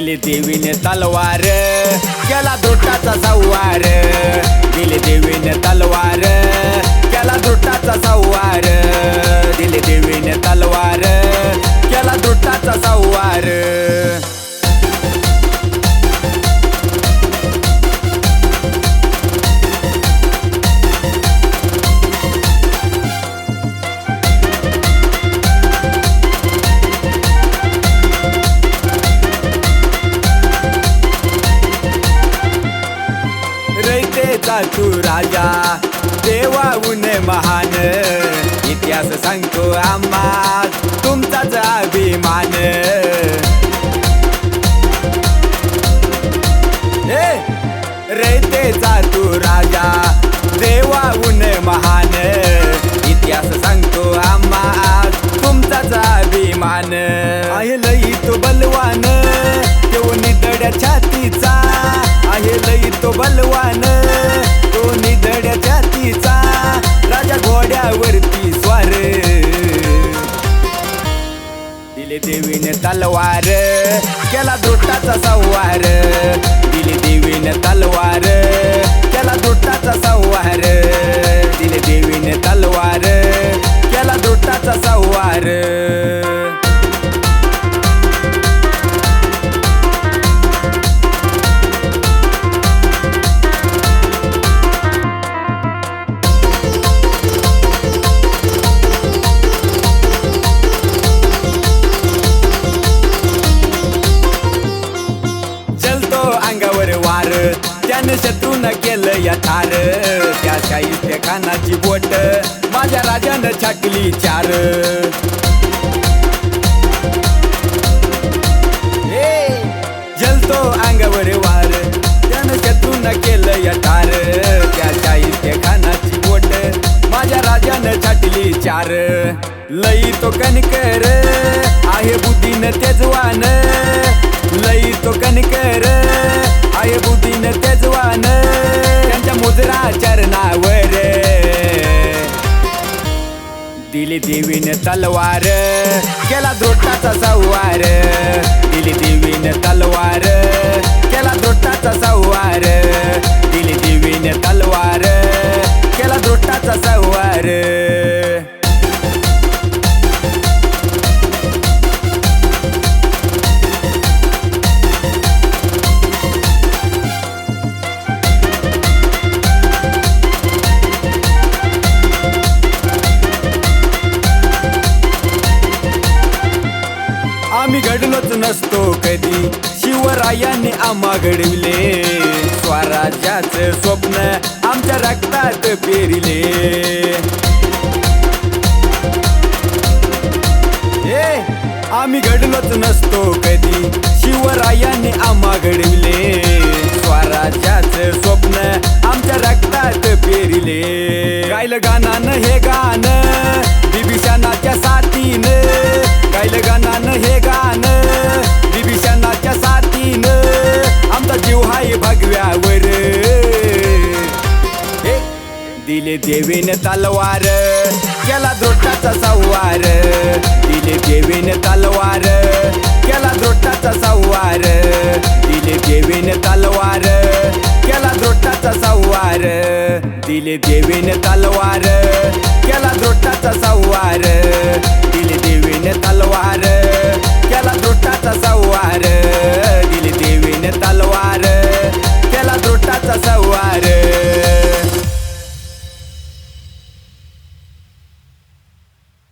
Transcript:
देवीने तलवार केला दुटाचा सव्वार. दिले देवीने तलवार केला दुटाचा सव्वार. देवाहून महान. इतिहास सांगतो आम्हा तुमचाच अभिमान. दिले देवीने तलवार केला दुटाचा संवार दिले देवीने तलवार केला दुटाचा संवार त्यानं शत्रून केलं या थार त्या शाही खानाची बोट माझ्या राजानं छाकली चार. जलतो अंगावर वार. त्यानं शत्रून केलं या थार त्या शाही खानाची बोट माझ्या राजानं छाटली चार. लई तो कणकर आहे बुद्धीनं तेजवान. दिली देवीन तलवार. केला द्रोटाचा सवार दिली देवीन तलवार. केला द्रोटा नसतो कधी. शिवरायाने आम्हा घडविले. स्वराज्याचं स्वप्न आमच्या रक्तात पेरिले. दिले देवीने तलवार केला द्रोटाचा सव्वार दिले देवीन तलवार केला द्रोटाचा सव्वार दिले देवीन तलवार केला द्रोटाचा सव्वार दिले देवीन तलवार दिले तलवार